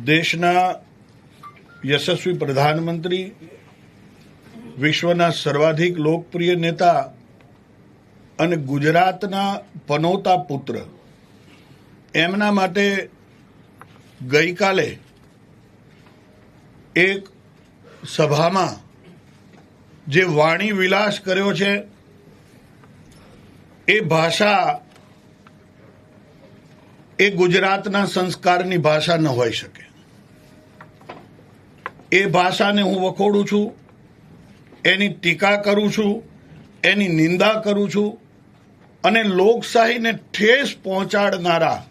દેશના યશસ્વી પ્રધાનમંત્રી, વિશ્વના સર્વાધિક લોકપ્રિય નેતા અને ગુજરાતના પનોતા પુત્ર. એમના માટે ગઈકાલે એક સભામાં જે વાણી વિલાસ કર્યો છે, એ ભાષા એ ગુજરાતના સંસ્કારની ભાષા ન હોઈ શકે. એ ભાષાને હું વખોડું છું, એની ટીકા કરું છું, એની નિંદા કરું છું, અને લોકશાહીને ઠેસ પહોંચાડનારા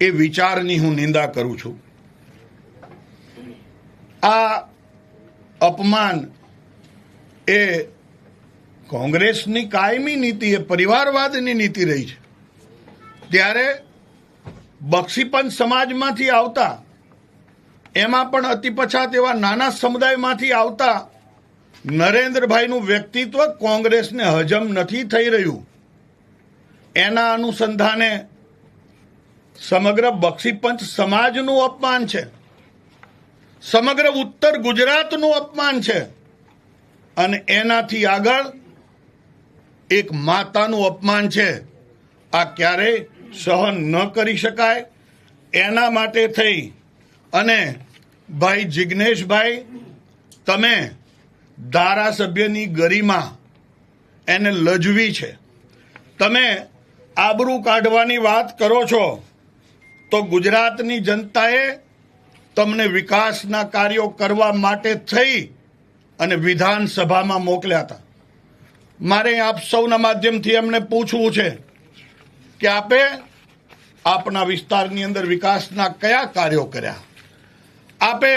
એ વિચારની હું નિંદા કરું છું. આ અપમાન એ કોંગ્રેસની કાયમી નીતિ, એ પરિવારવાદની નીતિ રહી છે. ત્યારે બક્ષીપંચ સમાજમાંથી આવતા, એમાં પણ અતિ પછાત એવા નાના સમુદાયમાંથી આવતા નરેન્દ્રભાઈનું વ્યક્તિત્વ કોંગ્રેસને હજમ નથી થઈ રહ્યું. એના અનુસંધાને સમગ્ર બક્ષીપંચ સમાજનું અપમાન છે. સમગ્ર ઉત્તર ગુજરાતનું અપમાન છે. અને એનાથી આગળ એક માતાનું અપમાન છે. આ ક્યારેય સહન ન કરી શકાય, એના માટે થઈ. અને ભાઈ જિજ્ઞેશભાઈ તમે ધારાસભ્યની ગરિમા એને લજવી છે. તમે આબરૂ કાઢવાની વાત કરો છો, તો ગુજરાતની જનતાએ તમને વિકાસના કાર્યો કરવા માટે થઈ અને વિધાનસભામાં મોકલ્યા હતા. મારે આપ સૌના માધ્યમથી એમને પૂછવું છે. કે આપે આપના વિસ્તારની અંદર વિકાસના કયા કાર્યો કર્યા? આપે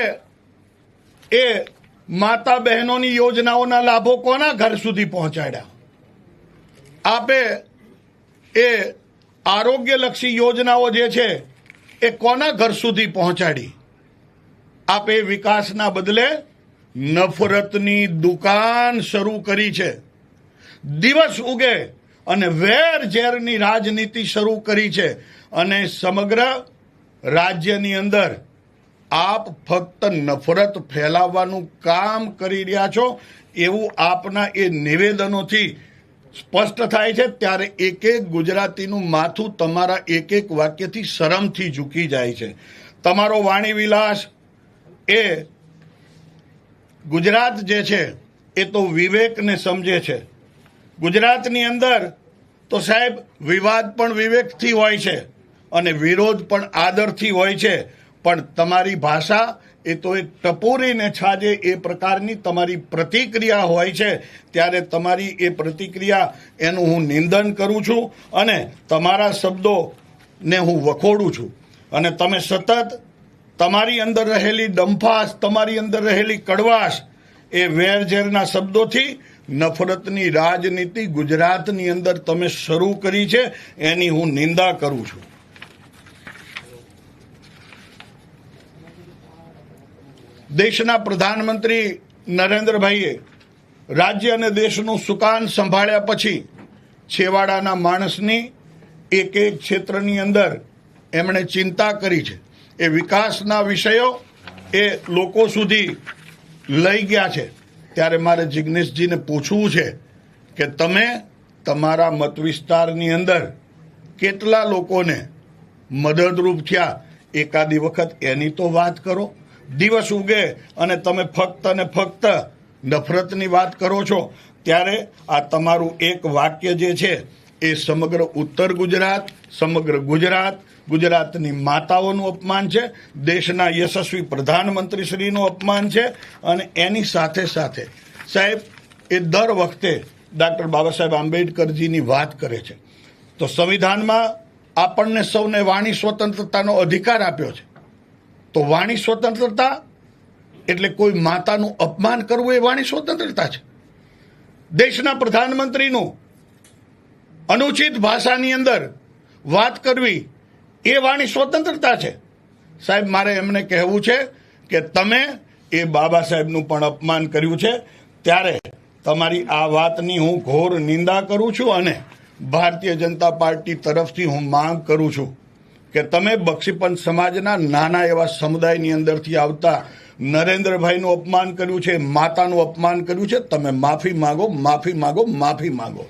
એ માતા બહેનોની યોજનાઓના લાભો કોના ઘર સુધી પહોંચાડ્યા? આપે એ આરોગ્યલક્ષી યોજનાઓ જે છે એ કોના ઘર સુધી પહોંચાડી? આપે વિકાસના બદલે નફરતની દુકાન શરૂ કરી છે. દિવસ ઉગે અને વેર ઝેરની રાજનીતિ શરૂ કરી છે. અને સમગ્ર રાજ્યની અંદર આપ ફક્ત નફરત ફેલાવવાનું કામ કરી રહ્યા છો. એવું આપના એ નિવેદનોથી સ્પષ્ટ થાય છે. ત્યારે એક એક ગુજરાતીનું માથું તમારા એક એક વાક્યથી શરમથી ઝૂકી જાય છે. તમારો વાણી વિલાસ એ ગુજરાત જે છે, એ તો વિવેકને સમજે છે. ગુજરાતની અંદર તો સાહેબ, વિવાદ પણ વિવેકથી હોય છે અને વિરોધ પણ આદરથી હોય છે. પણ તમારી ભાષા એ તો એક ટપોરીને છાજે એ પ્રકારની તમારી પ્રતિક્રિયા હોય છે. ત્યારે તમારી એ પ્રતિક્રિયા એનું હું નિંદન કરું છું અને તમારા શબ્દોને હું વખોડું છું. અને તમે સતત તમારી અંદર રહેલી ડંફાશ, તમારી અંદર રહેલી કડવાશ એ વેરઝેરના શબ્દોથી નફરતની રાજનીતિ ગુજરાતની અંદર તમે શરૂ કરી છે, એની હું નિંદા કરું છું. દેશના પ્રધાનમંત્રી નરેન્દ્રભાઈએ રાજ્ય અને દેશનું સુકાન સંભાળ્યા પછી છેવાડાના માણસની એક એક ક્ષેત્રની અંદર એમણે ચિંતા કરી છે. એ વિકાસના વિષયો એ લોકો સુધી લઈ ગયા છે. ત્યારે મારે જિગ્નેશજીને પૂછવું છે કે તમે તમારા મત વિસ્તારની અંદર કેટલા લોકોને મદદરૂપ થયા? એકાદી વખત એની તો વાત કરો. દિવસ ઉગે અને તમે ફક્ત ને ફક્ત નફરતની વાત કરો છો. ત્યારે આ તમારું એક વાક્ય જે છે એ સમગ્ર ઉત્તર ગુજરાત, સમગ્ર ગુજરાત ગુજરાતની માતાઓનું અપમાન છે, દેશના યશસ્વી પ્રધાનમંત્રી શ્રીનું અપમાન છે, અને એની સાથે સાથે સાહેબ, એ દર વખતે ડૉક્ટર બાબા સાહેબ આંબેડકરજીની વાત કરે છે. તો સંવિધાનમાં આપણને સૌને વાણી સ્વતંત્રતાનો અધિકાર આપ્યો છે. તો વાણી સ્વતંત્રતા એટલે કોઈ માતાનું અપમાન કરવું એ વાણી સ્વતંત્રતા છે. દેશના પ્રધાનમંત્રીનું અનુચિત ભાષાની અંદર વાત કરવી એ વાણી સ્વતંત્રતા છે. સાહેબ, મારે એમને કહેવું છે કે તમે એ બાબા સાહેબનું પણ અપમાન કર્યું છે. ત્યારે તમારી આ વાતની હું ઘોર નિંદા કરું છું અને ભારતીય જનતા પાર્ટી તરફથી હું માંગ કરું છું કે તમે બક્ષીપંથ સમાજના નાના એવા સમુદાયની અંદરથી આવતા નરેન્દ્રભાઈનું અપમાન કર્યું છે, માતાનું અપમાન કર્યું છે, તમે માફી માંગો, માફી માગો, માફી માંગો.